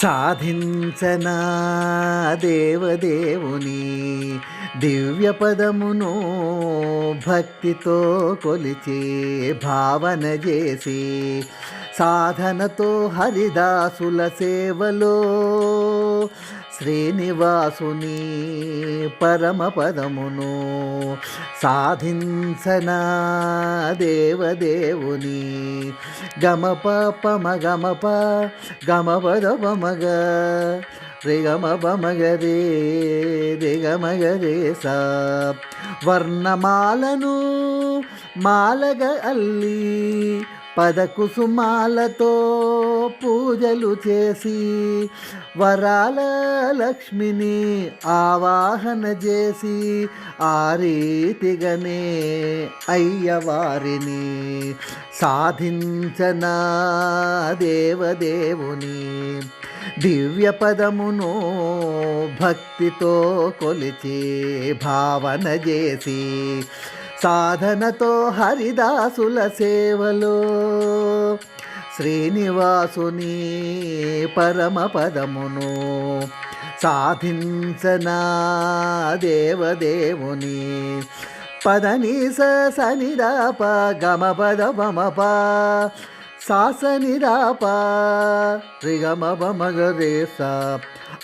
సాధించనా దేవదేవుని దివ్య పదమును భక్తితో కొలిచి భావన చేసి సాధనతో హరిదాసుల సేవలో శ్రీనివాసుని పరమపదమును సాధించన సాధించనా దేవదేవుని. గమప పమ గమప గమపద పమగ రిగమ పమగ రే రే సా. వర్ణమాలను మాలగ అల్లి పదకుసుమాలతో పూజలు చేసి వరాల లక్ష్మిని ఆవాహన చేసి ఆ రీతిగానే అయ్యవారిని సాధించనా దేవదేవుని దివ్య పదమును భక్తితో కొలిచి భావన చేసి సాధనతో హరిదాసుల సేవలో. శ్రీనివాసుని పరమ పదమును సాధించనా దేవదేవుని. పదని సనిదాప గమ పద మమప సాసనిరాప రిగమ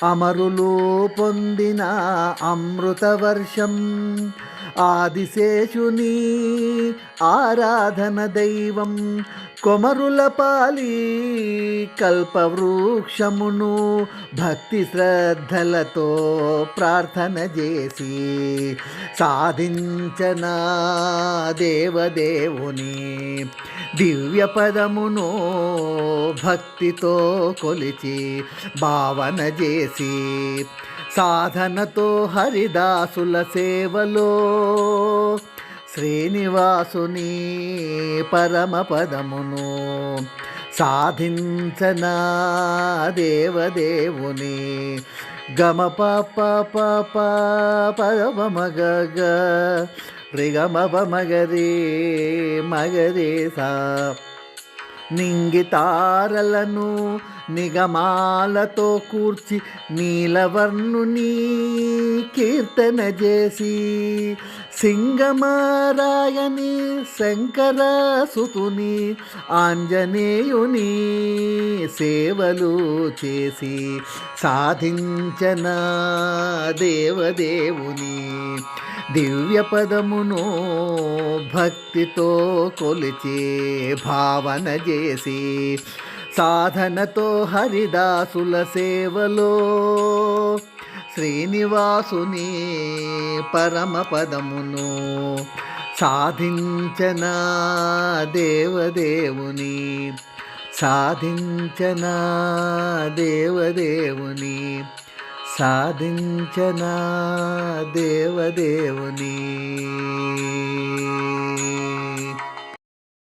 అమరులు పొందిన అమృతవర్షం ఆదిశేషుని ఆరాధన దైవం కొమరుల పాలి కల్పవృక్షమును భక్తి శ్రద్ధలతో ప్రార్థన చేసి సాధించనా దేవదేవుని. దివ్య పదమును భక్తితో కొలిచి భావన చేసి సాధనతో హరిదాసుల సేవలో శ్రీనివాసుని పరమ పదమును సాధించనా దేవదేవుని గమ పాప పాప పరమగ రిగమ మగరి మగరి సా నింగి తారలను నిగమాలతో కూర్చి నీలవర్ణుని కీర్తన చేసి సింగమారాయని శంకరాసుతుని ఆంజనేయుని సేవలు చేసి సాధించన దేవదేవుని దివ్య పదమును భక్తితో కొలిచి భావన చేసి సాధనతో హరిదాసుల సేవలో శ్రీనివాసుని పరమపదమును సాధించన దేవదేవుని సాధించన దేవదేవుని సాధించన దేవదేవుని.